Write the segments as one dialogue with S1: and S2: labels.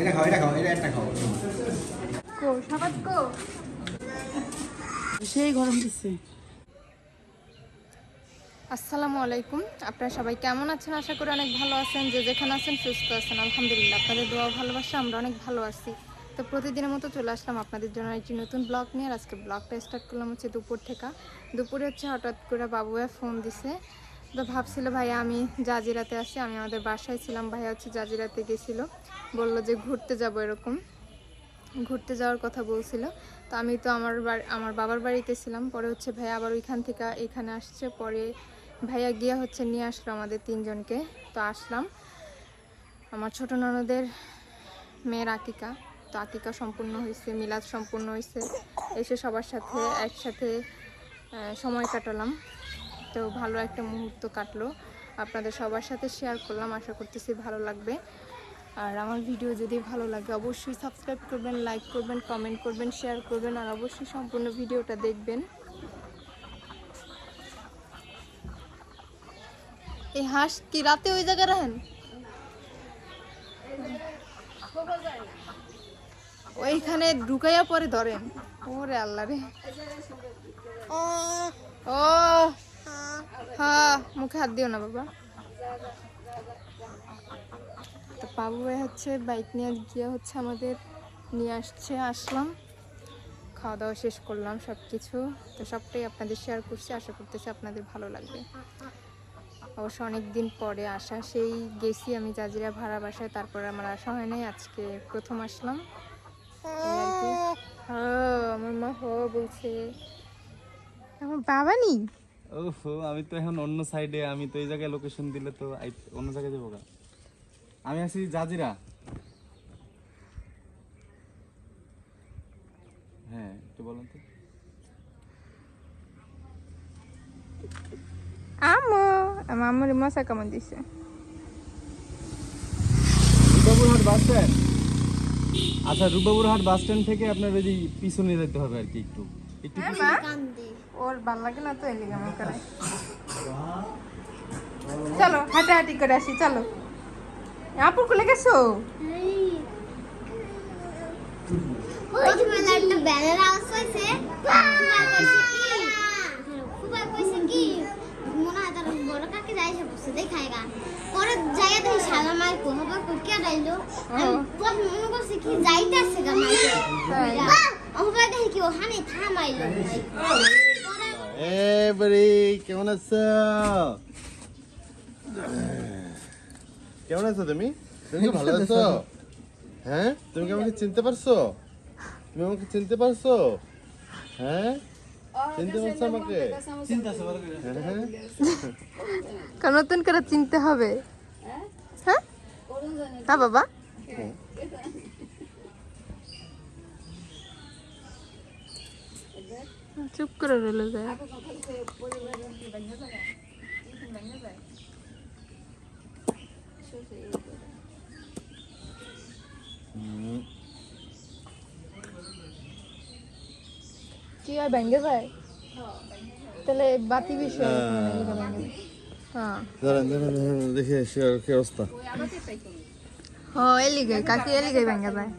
S1: এটা খাও এটা খাও এটা একটা খাও
S2: কো সাবাত কো
S3: সেই গরম দিচ্ছে
S2: আসসালামু আলাইকুম। আপনারা সবাই কেমন আছেন? আশা করি অনেক ভালো আছেন। যে যেখানে আছেন সুস্থ আছেন। আলহামদুলিল্লাহ আপনাদের দোয়া ভালোবাসা আমরা অনেক ভালো আছি। তো প্রতিদিনের মতো চলে আসলাম আপনাদের জন্য একটি নতুন ব্লগ নিয়ে। আর আজকে ব্লগটা স্টার্ট করলাম হচ্ছে দুপুর থেকে। দুপুরে হচ্ছে হঠাৎ করে বাবু ভাই ফোন দিছে। তো ভাবছিল ভাইয়া আমি জাজিরাতে আছি, আমি আমাদের বাসায় ছিলাম ভাইয়া হচ্ছে জাজিরাতে গেছিল। বলল যে ঘুরতে যাব এরকম। ঘুরতে যাওয়ার কথা বলছিল। তো আমি তো আমার আমার বাবার বাড়িতে ছিলাম। পরে হচ্ছে ভাইয়া আবার ওইখান থেকে এখানে আসছে। পরে ভাইয়া গিয়ে হচ্ছে নিয়ে আসলো আমাদের তিনজনকে। তো আসলাম। আমার ছোট ননদের মেয়ের আকিকা। তো আকিকা সম্পূর্ণ হয়েছে মিলাদ সম্পূর্ণ হয়েছে এসে সবার সাথে একসাথে সময় কাটালাম। তো ভালো একটা মুহূর্ত কাটলো। আপনাদের সবার সাথে শেয়ার করলাম, আশা করতেছি ভালো লাগবে। আর আমার ভিডিও যদি ভালো লাগে অবশ্যই সাবস্ক্রাইব করবেন লাইক করবেন কমেন্ট করবেন শেয়ার করবেন, আর অবশ্যই সম্পূর্ণ ভিডিওটা দেখবেন। এই হাঁস কি রাতে ওই জায়গায় রাখেন? ওইখানে ঢুকাইয়া পরে ধরেন। ওরে আল্লাহ রে। ও হ্যাঁ মুখে হাত দিও না বাবা। তো বাবু ভাই হচ্ছে বাইক নিয়ে গিয়ে হচ্ছে আমাদের নিয়ে আসছে আসলাম। খাওয়া দাওয়া শেষ করলাম সব কিছু তো সবটাই আপনাদের শেয়ার করছি আশা করতেছি আপনাদের ভালো লাগবে। অবশ্য অনেক দিন পরে আসা সেই গেছি আমি জাজিরা ভাড়া বাসায় তারপরে আমার আসা হয় নাই আজকে প্রথম আসলাম। হ্যাঁ, আমার মা হ বলছে। আমার বাবা নি
S4: ওহো আমি তো এখন অন্য সাইডে আমি তো এই জায়গায় লোকেশন দিলে তো অন্য জায়গায় যাব গা। আমি আছি জাজিরা। হ্যাঁ একটু বলেন তো।
S2: আমো আমার আম্মুর মশা কেমন দিছে।
S4: Rupapurhat bus stand? আচ্ছা রূপাপুরহাট বাস স্ট্যান্ড থেকে আপনার ওই পিছনে যেতে হবে আর কি একটু।
S2: ওর ভালো লাগে না তো এলি আমার করে চলো হাঁটাহাঁটি করে আসি চলো। আপুর খুলে গেছো?
S5: মনে হয় পরে যাইয়া দেখি শালা মাই কো হবা কো আমি প্রথম মনে করছি কি যাইতাছে গা ওখানে থামাইলো
S4: এ বড়ি কেমন আছো?
S6: কেমন আছো তুমি? তুমি কি ভালো আছো? হ্যাঁ? তুমি কি আমাকে চিনতে পারছ? তুমি আমাকে চিনতে পারছ? হ্যাঁ? চিনতে পারছ আমাকে? হ্যাঁ
S2: কারণ নতুন করে চিনতে হবে। হ্যাঁ? হ্যাঁ? বাবা? চুপ করে রইল যায় কি আর ব্যাঙ্গে যায়? তাহলে বাতি বিষয় হ্যাঁ।
S6: দেখি সে কি অবস্থা।
S2: ও এলিগে কাকি এলিগে ব্যাঙ্গে যায়।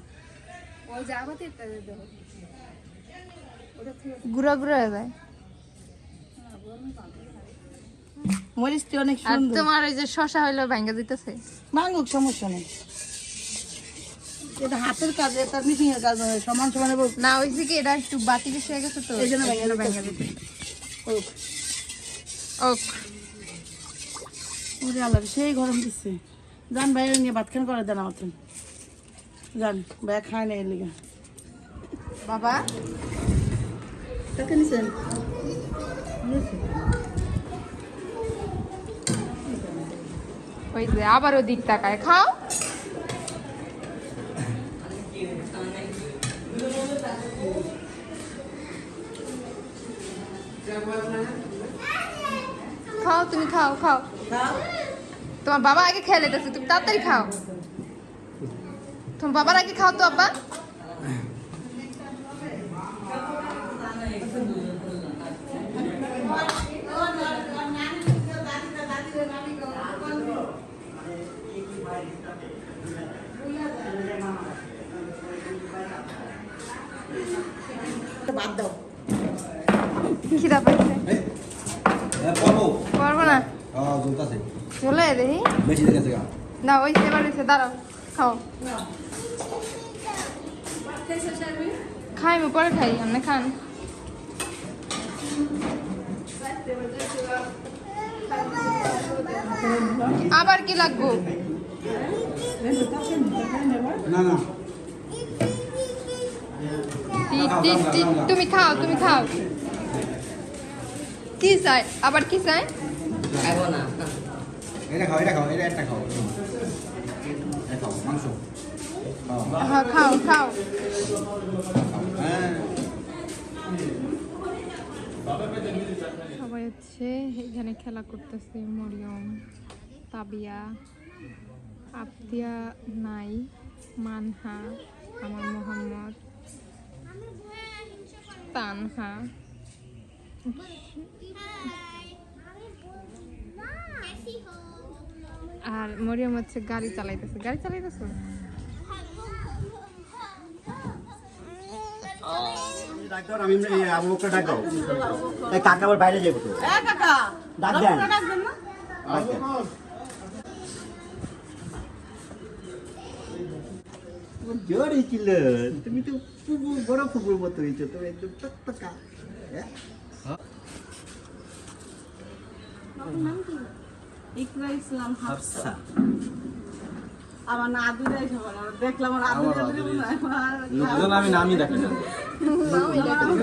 S2: গুড়া গুড়া হয়ে যায়।
S3: মরিচটি অনেক সুন্দর।
S2: তোমার ওই যে শশা হইল ব্যাঙ্গে দিতেছে?
S3: মাঙ্গুক সমস্যা নেই। এটা হাতের কাজ এটা মিশিং এর কাজ নয় সমান
S2: না ওই যে এটা একটু বাতি বেশি হয়ে গেছে তো
S3: এই জন্য ভেঙে
S2: এগুলো
S3: দিতেছে।
S2: ভেঙে দিতে
S3: হোক।
S2: ওক।
S3: ওরে আল্লাহ সেই গরম দিচ্ছে। যান ভাই নিয়ে ভাত খান করে দেন আমার যান ভাই খায় না এর লিগে।
S2: বাবা।
S3: কাকে নিছেন
S2: ওই যে আবার ওদিক তাকায় খাও। খাও তুমি খাও। খাও। তোমার বাবা আগে খেয়ে লেতেছে তুমি তাড়াতাড়ি খাও। তোমার বাবার আগে খাও তো আব্বা
S3: ভাত দাও
S2: খিদা পাইছে পারব না চলে দেখি না ওই সেবার হয়েছে দাঁড়াও খাও। খাই আমি পরে খাই আপনি খান। আবার কি লাগবো? তুমি খাও তুমি খাও। কি চাই? আবার কি চাই?
S1: এটা খাও এটা খাও এটা একটা খাও এটা খাও মাংস
S2: খাও খাও
S1: হ্যাঁ
S2: সবাই হচ্ছে এখানে খেলা করতেছে মরিয়ম তাবিয়া আফতিয়া নাই মানহা আমার মোহাম্মদ তানহা। আর মরিয়ম হচ্ছে গাড়ি চালাইতেছে। গাড়ি চালাইতেছে?
S1: কাকা আবার বাইরে যাব তো।
S3: এ
S1: ডাক দেন।
S3: আপনারা ডাকবেন না?
S1: ডাক দেন। জোরে ছিল। তুমি তো ফুবু বড় ফুবুর মতো হয়েছো তুমি একদম টকটকা। হ্যাঁ?
S3: ইকরা ইসলাম হাফসা। আমার না আদু যাই সবার দেখলাম আমার আদু যাই আমার-
S4: লোকজন আমি নামই ডাকি না।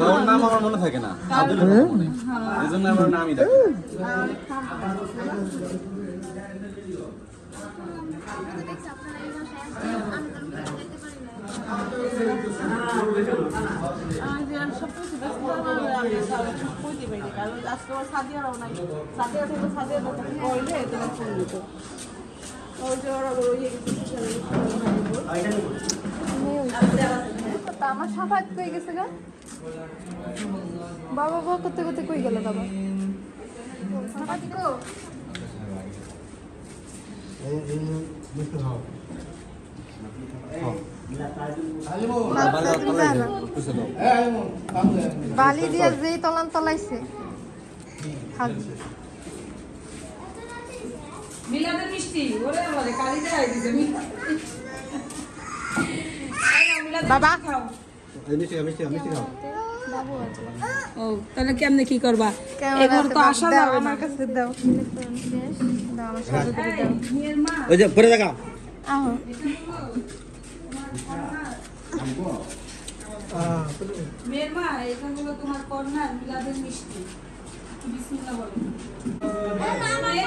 S4: ওর নাম আমার মনে থাকে না আব্দুল মনে। আমার নামই ডাকি না।
S3: আমি আমার
S2: সাফাত কই গেছে গা বাবা বাবা করতে করতে কই গেল বাবা সাফাত কো জানো বালি। দিয়া যেই তলান তলাইছে।
S7: মিলাদের মিষ্টি ওরে বলে কালি দেয় দিছে
S2: বাবা।
S1: এই মিষ্টি মিষ্টি মিষ্টি খাও।
S7: ও তাহলে কেমনে কি করবা? এবার তো আসা
S2: দাও, আমার কাছে দাও। দাও আমার সাথে দাও।
S1: ওই যে পরে
S2: আহো।
S7: মেয়ের মা এটা হলো তোমার কন্যার মিলাদের মিষ্টি বিসমিল্লাহ বলো এই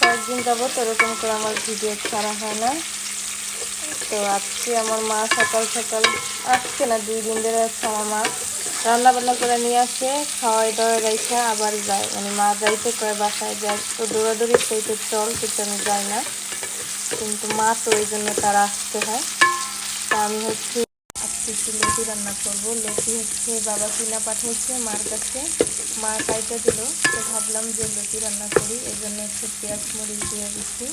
S2: কয়েকদিন যাবত এরকম করে আমার ভিডিও ছাড়া হয় না। তো আজকে আমার মা সকাল সকাল আসছে না, দুই দিন ধরে আসছে আমার মা। রান্না বান্না করে নিয়ে আসে খাওয়াই দাওয়াই রেখে আবার যায়। মানে মা যাইতে কয় বাসায় যায়, তো দৌড়াদৌড়ি সেইতে চল, কিন্তু আমি যাই না। কিন্তু মা তো ওই জন্য তারা আসতে হয়। তা আমি হচ্ছে একটু লেটি রান্না করব। লেটি হচ্ছে বাবা কিনা পাঠিয়েছে মার কাছে। মা কাইটা দিল। তো ভাবলাম যে লেটি রান্না করি এই জন্য একটু পেঁয়াজ মরিচ দিয়ে দিচ্ছি।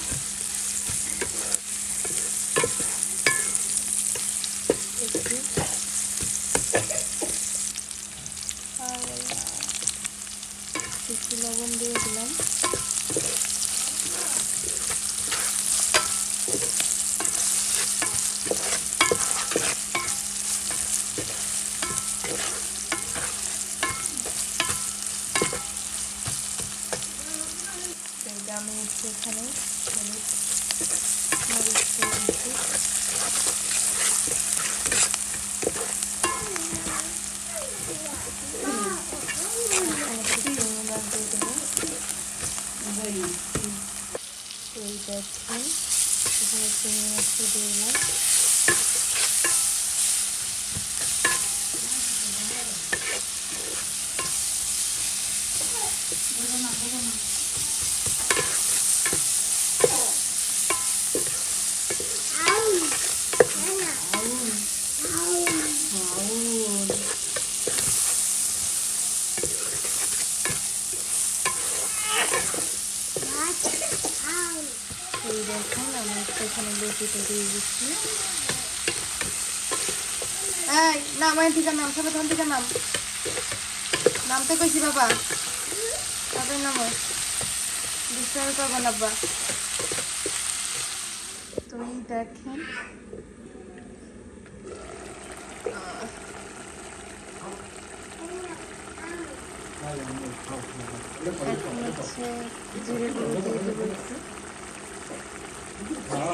S2: আমি একটু এখানে হলুদ মরিচ দিয়ে দিচ্ছি। এইটা এখানে চিনি মাছটা দিয়ে দিলাম। এই আমি এখানে লতিটা দিয়ে দিচ্ছি। এই নাম এই থেকে নাম সবাই তখন থেকে নাম। নামতে কইছি বাবা। তাদের নাম ডিস্টার্ব করব না বাবা তো এই দেখেন জিরে গুঁড়ো দিয়ে দেবো একটু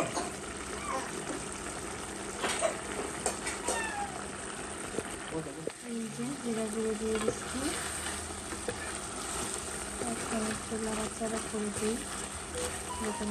S2: এই যে জিরা গুঁড়ো দিয়ে দিচ্ছি এখন একটু নাড়াচাড়া করে দিই যাতে